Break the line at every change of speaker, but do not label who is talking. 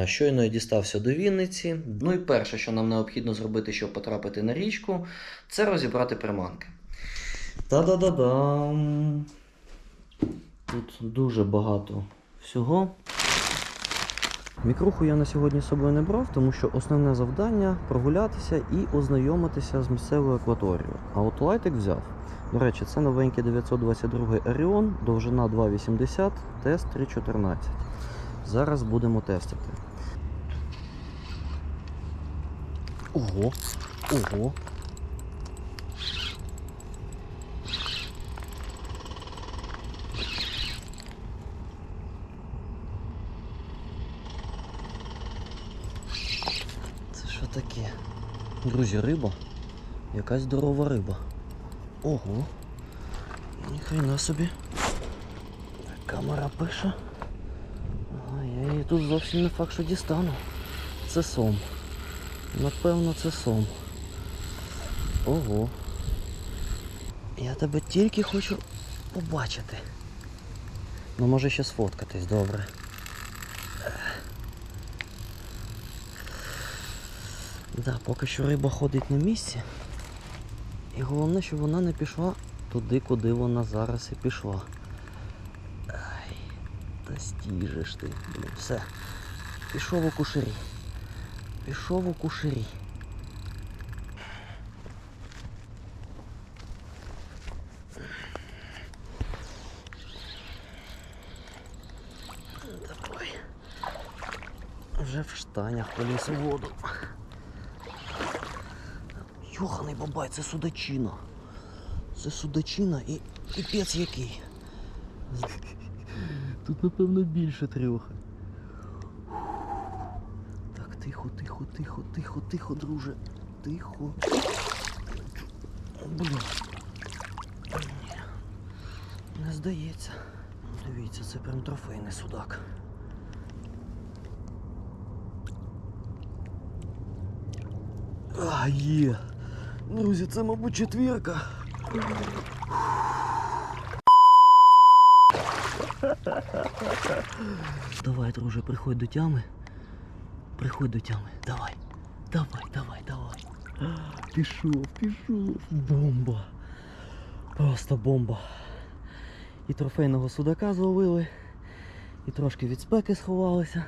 Е, Щойно я дістався до Вінниці. Ну і перше, що нам необхідно зробити, щоб потрапити на річку, це розібрати приманки. Та-да-да-дам! Тут дуже багато всього. Мікруху я на сьогодні з собою не брав, тому що основне завдання прогулятися і ознайомитися з місцевою акваторією. А от лайтик взяв. До речі, це новенький 922 Оріон, довжина 2,80, тест 3,14. Зараз будемо тестити. Ого! Ого! Це що таке? Друзі, риба. Якась здорова риба. Ого. Ніхрена собі. Камера пише. Ага, я її тут зовсім не факт, що дістану. Це сом. Напевно, це сом. Ого. Я тебе тільки хочу побачити. Ну може ще сфоткатись, добре. Да, поки що риба ходить на місці. І головне, щоб вона не пішла туди, куди вона зараз і пішла. Ай, та стіжеш ти, блін, все. Пішов у кушері. Пішов у кушері. Давай. Вже в штанях поліз у воду. Йоханий бабай, це судачина. Це судачина і піпець який. Тут напевно більше трьоха. Тихо, тихо, тихо, тихо, тихо, друже. Тихо. Блін. Не здається. Дивіться, це прям трофейний судак. А, є. Друзі, це, мабуть, четвірка. Давай, друже, приходь до тями. Приходь до тями. Давай. Давай, давай, давай. Пішов, пішов. Бомба. Просто бомба. І трофейного судака зловили, і трошки від спеки сховалися.